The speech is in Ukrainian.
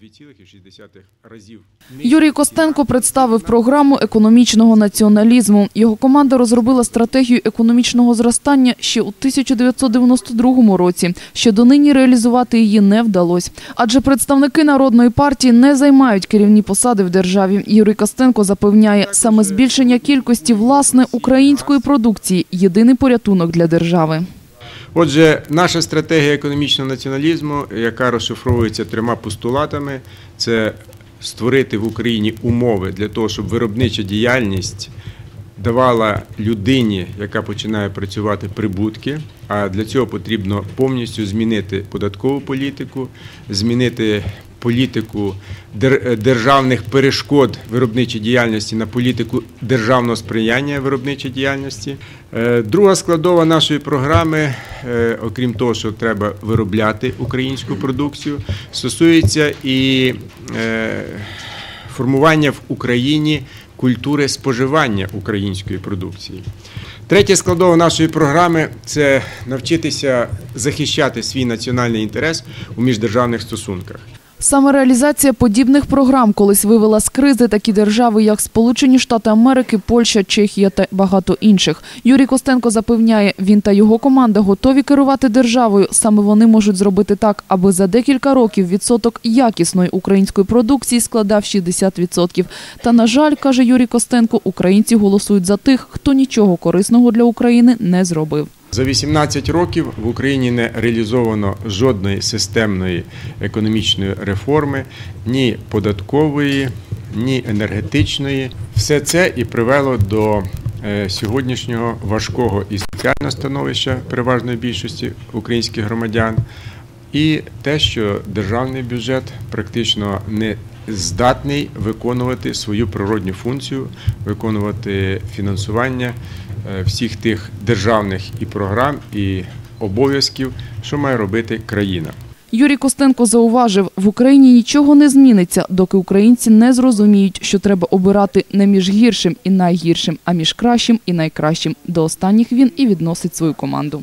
в 2,6 разів. Юрій Костенко представив програму економічного націоналізму. Його команда розробила стратегію економічного зростання ще у 1992 році. Ще донині реалізувати її не вдалося. Адже представники народної партії не займають керівні посади в державі. Юрій Костенко запевняє, саме збільшення кількості власне української продукції єдиний порятунок для держави. Отже, наша стратегія економічного націоналізму, яка розшифровується трьома постулатами, це створити в Україні умови для того, щоб виробнича діяльність давала людині, яка починає працювати прибутки. А для цього потрібно повністю змінити податкову політику, змінити політику державних перешкод виробничій діяльності на політику державного сприяння виробничій діяльності. Е, Друга складова нашої програми, е, окрім того, що треба виробляти українську продукцію, стосується і е, формування в Україні культури споживання української продукції. Третя складова нашої програми це навчитися захищати свій національний інтерес у міждержавних стосунках. Саме реалізація подібних програм колись вивела з кризи такі держави, як Сполучені Штати Америки, Польща, Чехія та багато інших. Юрій Костенко запевняє, він та його команда готові керувати державою. Саме вони можуть зробити так, аби за декілька років відсоток якісної української продукції складав 60%. Та на жаль, каже Юрій Костенко, українці голосують за тих, хто нічого корисного для України не зробив. За 18 років в Україні не реалізовано жодної системної економічної реформи, ні податкової, ні енергетичної. Все це і привело до е, сьогоднішнього важкого і соціального становища переважної більшості українських громадян, і те, що державний бюджет практично не здатний виконувати свою природню функцію, виконувати фінансування всіх тих державних і програм, і обов'язків, що має робити країна. Юрій Костенко зауважив, в Україні нічого не зміниться, доки українці не зрозуміють, що треба обирати не між гіршим і найгіршим, а між кращим і найкращим. До останніх він і відносить свою команду.